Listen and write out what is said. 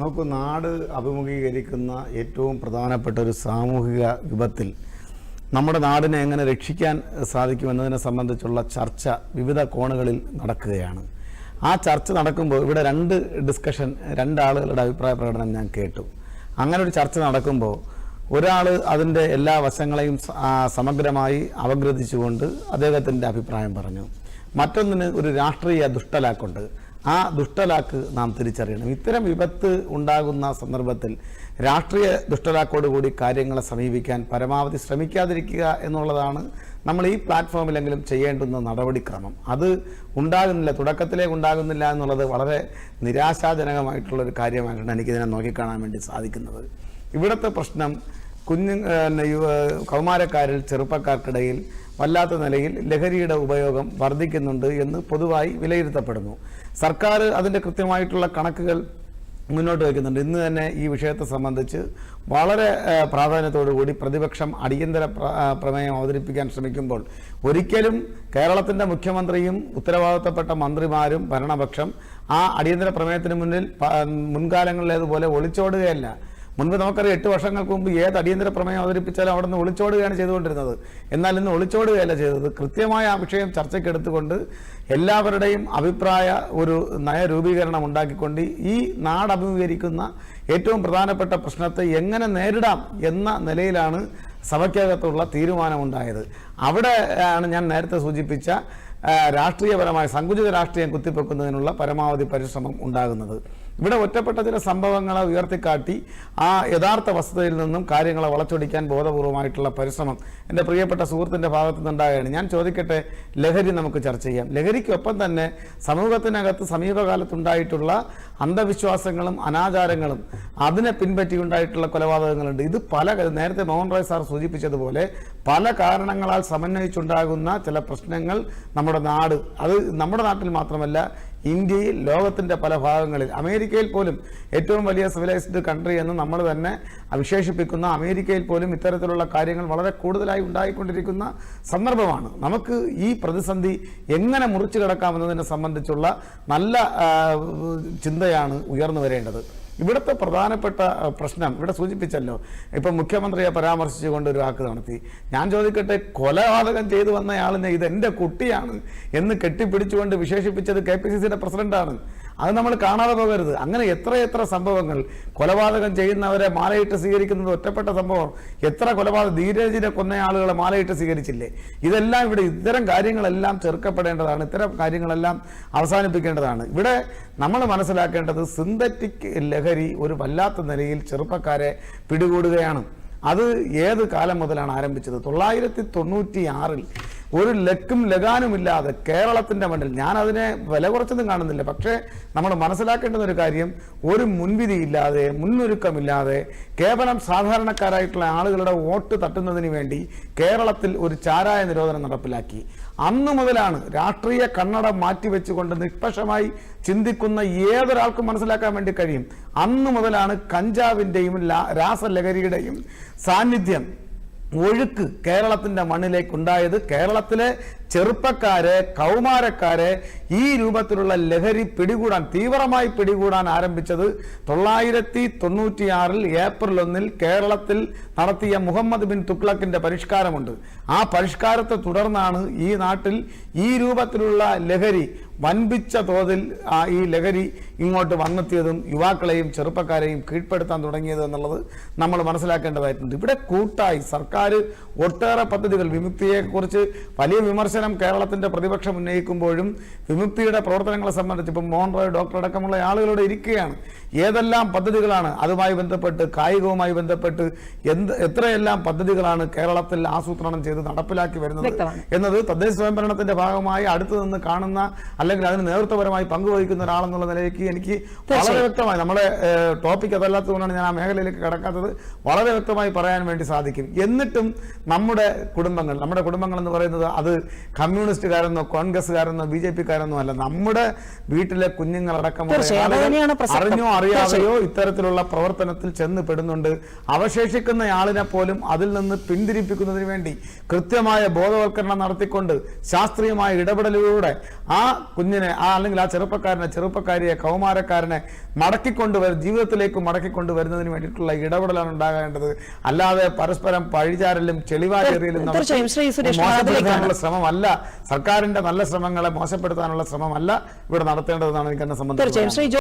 നോക്കൂ നാട് അഭിമുഖീകരിക്കുന്ന ഏറ്റവും പ്രധാനപ്പെട്ട ഒരു സാമൂഹിക വിപത്തിൽ നമ്മുടെ നാടിനെ എങ്ങനെ രക്ഷിക്കാൻ സാധിക്കുമെന്നതിനെ സംബന്ധിച്ചുള്ള ചർച്ച വിവിധ കോണുകളിൽ നടക്കുകയാണ്. ആ ചർച്ച നടക്കുമ്പോൾ ഇവിടെ രണ്ട് ഡിസ്കഷൻ രണ്ടാളുകളുടെ അഭിപ്രായ പ്രകടനം ഞാൻ കേട്ടു. അങ്ങനെ ഒരു ചർച്ച നടക്കുമ്പോൾ ഒരാൾ അതിന്റെ എല്ലാ വശങ്ങളെയും സമഗ്രമായി അവഗ്രഹിച്ചുകൊണ്ട് അദ്ദേഹത്തിന്റെ അഭിപ്രായം പറഞ്ഞു. മറ്റൊന്നിന് ഒരു രാഷ്ട്രീയ ദുഷ്ടലാക്കുണ്ട്. ആ ദുഷ്ടലാക്ക് നാം തിരിച്ചറിയണം. ഇത്തരം വിപത്ത് ഉണ്ടാകുന്ന സന്ദർഭത്തിൽ രാഷ്ട്രീയ ദുഷ്ടലാക്കോടുകൂടി കാര്യങ്ങളെ സമീപിക്കാൻ പരമാവധി ശ്രമിക്കാതിരിക്കുക എന്നുള്ളതാണ് നമ്മൾ ഈ പ്ലാറ്റ്ഫോമിലെങ്കിലും ചെയ്യേണ്ടുന്ന നടപടിക്രമം. അത് ഉണ്ടാകുന്നില്ല തുടക്കത്തിലേ ഉണ്ടാകുന്നില്ല എന്നുള്ളത് വളരെ നിരാശാജനകമായിട്ടുള്ള ഒരു കാര്യമായിട്ടാണ് എനിക്കിതിനെ നോക്കിക്കാണാൻ വേണ്ടി സാധിക്കുന്നത്. ഇവിടുത്തെ പ്രശ്നം കുഞ്ഞു കൗമാരക്കാരിൽ ചെറുപ്പക്കാർക്കിടയിൽ വല്ലാത്ത നിലയിൽ ലഹരിയുടെ ഉപയോഗം വർദ്ധിക്കുന്നുണ്ട് എന്ന് പൊതുവായി വിലയിരുത്തപ്പെടുന്നു. സർക്കാർ അതിന്റെ കൃത്യമായിട്ടുള്ള കണക്കുകൾ മുന്നോട്ട് വയ്ക്കുന്നുണ്ട്. ഇന്ന് തന്നെ ഈ വിഷയത്തെ സംബന്ധിച്ച് വളരെ പ്രാധാന്യത്തോടു കൂടി പ്രതിപക്ഷം അടിയന്തര പ്രമേയം അവതരിപ്പിക്കാൻ ശ്രമിക്കുമ്പോൾ ഒരിക്കലും കേരളത്തിന്റെ മുഖ്യമന്ത്രിയും ഉത്തരവാദിത്തപ്പെട്ട മന്ത്രിമാരും ഭരണപക്ഷം ആ അടിയന്തര പ്രമേയത്തിന് മുന്നിൽ മുൻകാലങ്ങളിലേതുപോലെ ഒളിച്ചോടുകയല്ല. മുൻപ് നമുക്കറിയാം എട്ട് വർഷങ്ങൾക്ക് മുമ്പ് ഏത് അടിയന്തര പ്രമേയം അവതരിപ്പിച്ചാലും അവിടെ നിന്ന് ഒളിച്ചോടുകയാണ് ചെയ്തുകൊണ്ടിരുന്നത്. എന്നാൽ ഇന്ന് ഒളിച്ചോടുകയല്ല ചെയ്തത്. കൃത്യമായ ആ വിഷയം ചർച്ചയ്ക്കെടുത്തുകൊണ്ട് എല്ലാവരുടെയും അഭിപ്രായ ഒരു നയരൂപീകരണം ഉണ്ടാക്കിക്കൊണ്ട് ഈ നാട് അഭിമുഖീകരിക്കുന്ന ഏറ്റവും പ്രധാനപ്പെട്ട പ്രശ്നത്തെ എങ്ങനെ നേരിടാം എന്ന നിലയിലാണ് സഭയ്ക്കകത്തുള്ള തീരുമാനമുണ്ടായത്. അവിടെ ആണ് ഞാൻ നേരത്തെ സൂചിപ്പിച്ച രാഷ്ട്രീയപരമായ സങ്കുചിത രാഷ്ട്രീയം കുത്തിപ്പൊക്കുന്നതിനുള്ള പരമാവധി പരിശ്രമം ഉണ്ടാകുന്നത്. ഇവിടെ ഒറ്റപ്പെട്ട ചില സംഭവങ്ങളെ ഉയർത്തിക്കാട്ടി ആ യഥാർത്ഥ വസ്തുതയിൽ നിന്നും കാര്യങ്ങളെ വളച്ചൊടിക്കാൻ ബോധപൂർവമായിട്ടുള്ള പരിശ്രമം എന്റെ പ്രിയപ്പെട്ട സുഹൃത്തിന്റെ ഭാഗത്തു ഞാൻ ചോദിക്കട്ടെ ലഹരി നമുക്ക് ചർച്ച ചെയ്യാം. ലഹരിക്കൊപ്പം തന്നെ സമൂഹത്തിനകത്ത് സമീപകാലത്തുണ്ടായിട്ടുള്ള അന്ധവിശ്വാസങ്ങളും അനാചാരങ്ങളും അതിനെ പിൻപറ്റിയുണ്ടായിട്ടുള്ള കൊലപാതകങ്ങളുണ്ട്. ഇത് പല നേരത്തെ മോഹൻ റോയ് സാർ സൂചിപ്പിച്ചതുപോലെ പല കാരണങ്ങളാൽ സമന്വയിച്ചുണ്ടാകുന്ന ചില പ്രശ്നങ്ങൾ നമ്മുടെ നാട് അത് നമ്മുടെ നാട്ടിൽ മാത്രമല്ല ഇന്ത്യയിൽ ലോകത്തിന്റെ പല ഭാഗങ്ങളിൽ അമേരിക്കയിൽ പോലും ഏറ്റവും വലിയ സിവിലൈസ്ഡ് കൺട്രി എന്ന് നമ്മൾ തന്നെ വിശേഷിപ്പിക്കുന്ന അമേരിക്കയിൽ പോലും ഇത്തരത്തിലുള്ള കാര്യങ്ങൾ വളരെ കൂടുതലായി ഉണ്ടായിക്കൊണ്ടിരിക്കുന്ന സന്ദർഭമാണ്. നമുക്ക് ഈ പ്രതിസന്ധി എങ്ങനെ മുറിച്ചു കിടക്കാമെന്നതിനെ സംബന്ധിച്ചുള്ള നല്ല ചിന്തയാണ് ഉയർന്നു വരേണ്ടത്. ഇവിടുത്തെ പ്രധാനപ്പെട്ട പ്രശ്നം ഇവിടെ സൂചിപ്പിച്ചല്ലോ. ഇപ്പം മുഖ്യമന്ത്രിയെ പരാമർശിച്ചുകൊണ്ട് ഒരു വാക്ക് നടത്തി. ഞാൻ ചോദിക്കട്ടെ കൊലപാതകം ചെയ്തു വന്നയാളിനെ ഇത് എന്റെ കുട്ടിയാണ് എന്ന് കെട്ടിപ്പിടിച്ചുകൊണ്ട് വിശേഷിപ്പിച്ചത് കെ പി സി സിയുടെ പ്രസിഡന്റാണ്. അത് നമ്മൾ കാണാതെ പോകരുത്. അങ്ങനെ എത്ര എത്ര സംഭവങ്ങൾ കൊലപാതകം ചെയ്യുന്നവരെ മാലയിട്ട് സ്വീകരിക്കുന്നത് ഒറ്റപ്പെട്ട സംഭവം എത്ര കൊലപാതകം ധീരജിനെ കൊന്ന ആളുകളെ മാലയിട്ട് സ്വീകരിച്ചില്ലേ? ഇതെല്ലാം ഇവിടെ ഇത്തരം കാര്യങ്ങളെല്ലാം ചെറുക്കപ്പെടേണ്ടതാണ് ഇത്തരം കാര്യങ്ങളെല്ലാം അവസാനിപ്പിക്കേണ്ടതാണ്. ഇവിടെ നമ്മൾ മനസ്സിലാക്കേണ്ടത് സിന്തറ്റിക് ലഹരി ഒരു വല്ലാത്ത നിലയിൽ ചെറുപ്പക്കാരെ പിടികൂടുകയാണ്. അത് ഏത് കാലം മുതലാണ് ആരംഭിച്ചത്? തൊള്ളായിരത്തി തൊണ്ണൂറ്റി ആറിൽ ഒരു ലക്കും ലഗാനുമില്ലാതെ കേരളത്തിന്റെ മണ്ണിൽ ഞാൻ അതിനെ വില കുറച്ചൊന്നും കാണുന്നില്ല. പക്ഷേ നമ്മൾ മനസ്സിലാക്കേണ്ടുന്ന ഒരു കാര്യം ഒരു മുൻവിധിയില്ലാതെ മുന്നൊരുക്കമില്ലാതെ കേവലം സാധാരണക്കാരായിട്ടുള്ള ആളുകളുടെ വോട്ട് തട്ടുന്നതിന് വേണ്ടി കേരളത്തിൽ ഒരു ചാരായ നിരോധനം നടപ്പിലാക്കി. അന്നു മുതലാണ് രാഷ്ട്രീയ കണ്ണട മാറ്റിവെച്ചുകൊണ്ട് നിഷ്പക്ഷമായി ചിന്തിക്കുന്ന ഏതൊരാൾക്കും മനസ്സിലാക്കാൻ വേണ്ടി കഴിയും. അന്നു മുതലാണ് കഞ്ചാവിന്റെയും രാസലഹരിയുടെയും സാന്നിധ്യം ഒഴുക്ക് കേരളത്തിന്റെ മണ്ണിലേക്ക് ഉണ്ടായത് കേരളത്തിലെ ചെറുപ്പക്കാരെ കൗമാരക്കാരെ ഈ രൂപത്തിലുള്ള ലഹരി പിടികൂടാൻ തീവ്രമായി പിടികൂടാൻ ആരംഭിച്ചത് തൊള്ളായിരത്തി തൊണ്ണൂറ്റിയാറിൽ ഏപ്രിൽ ഒന്നിൽ കേരളത്തിൽ നടത്തിയ മുഹമ്മദ് ബിൻ തുക്ലക്കിന്റെ പരിഷ്കാരമുണ്ട്. ആ പരിഷ്കാരത്തെ തുടർന്നാണ് ഈ നാട്ടിൽ ഈ രൂപത്തിലുള്ള ലഹരി വൻപിച്ച തോതിൽ ഈ ലഹരി ഇങ്ങോട്ട് വന്നെത്തിയതും യുവാക്കളെയും ചെറുപ്പക്കാരെയും കീഴ്പ്പെടുത്താൻ തുടങ്ങിയത് എന്നുള്ളത് നമ്മൾ മനസ്സിലാക്കേണ്ടതായിട്ടുണ്ട്. ഇവിടെ കൂട്ടായി സർക്കാർ ഒട്ടേറെ പദ്ധതികൾ വിമുക്തിയെക്കുറിച്ച് വലിയ വിമർശനം കേരളത്തിന്റെ പ്രതിപക്ഷം ഉന്നയിക്കുമ്പോഴും വിമുക്തിയുടെ പ്രവർത്തനങ്ങളെ സംബന്ധിച്ച് ഇപ്പം മോഹൻ റോയ് ഡോക്ടർ അടക്കമുള്ള ആളുകളോട് ഇരിക്കുകയാണ്. ഏതെല്ലാം പദ്ധതികളാണ് അതുമായി ബന്ധപ്പെട്ട് കായികവുമായി ബന്ധപ്പെട്ട് എന്ത് എത്രയെല്ലാം പദ്ധതികളാണ് കേരളത്തിൽ ആസൂത്രണം ചെയ്ത് നടപ്പിലാക്കി വരുന്നത് എന്നത് തദ്ദേശ സ്വയംഭരണത്തിന്റെ ഭാഗമായി അടുത്തു നിന്ന് കാണുന്ന അല്ലെങ്കിൽ അതിന് നേതൃത്വപരമായി പങ്കുവഹിക്കുന്ന ഒരാളെന്നുള്ള നിലയ്ക്ക് എനിക്ക് വളരെ വ്യക്തമായി നമ്മുടെ ടോപ്പിക് അതല്ലാത്തതുകൊണ്ടാണ് ഞാൻ ആ മേഖലയിലേക്ക് കടക്കാത്തത്. വളരെ വ്യക്തമായി പറയാൻ വേണ്ടി സാധിക്കും. എന്നിട്ടും നമ്മുടെ കുടുംബങ്ങൾ നമ്മുടെ കുടുംബങ്ങൾ എന്ന് പറയുന്നത് അത് കമ്മ്യൂണിസ്റ്റുകാരെന്നോ കോൺഗ്രസ്സുകാരെന്നോ ബി ജെ പിക്കാരെന്നോ അല്ല. നമ്മുടെ വീട്ടിലെ കുഞ്ഞുങ്ങളടക്കമുള്ള ആളുകൾ അറിഞ്ഞോ അറിയാതെയോ ഇത്തരത്തിലുള്ള പ്രവർത്തനത്തിൽ ചെന്ന് പെടുന്നുണ്ട്. അവശേഷിക്കുന്ന ആളിനെ പോലും അതിൽ നിന്ന് പിന്തിരിപ്പിക്കുന്നതിന് വേണ്ടി കൃത്യമായ ബോധവൽക്കരണം നടത്തിക്കൊണ്ട് ശാസ്ത്രീയമായ ഇടപെടലിലൂടെ ആ കുഞ്ഞിനെ ആ അല്ലെങ്കിൽ ആ ചെറുപ്പക്കാരനെ ചെറുപ്പക്കാരിയെ കൗമാരക്കാരനെ മടക്കിക്കൊണ്ടുവര ജീവിതത്തിലേക്ക് മടക്കിക്കൊണ്ടുവരുന്നതിന് വേണ്ടിയിട്ടുള്ള ഇടപെടലാണ് ഉണ്ടാകേണ്ടത്. അല്ലാതെ പരസ്പരം പഴിചാരലും ചെളിവാചേറിയലും മോശപ്പെടുത്താനുള്ള ശ്രമമല്ല. സർക്കാരിന്റെ നല്ല ശ്രമങ്ങളെ മോശപ്പെടുത്താനുള്ള ശ്രമമല്ല ഇവിടെ നടത്തേണ്ടതെന്നാണ് എനിക്ക് എന്നെ സംബന്ധിച്ച് തീർച്ചയായും ശ്രീ ജോ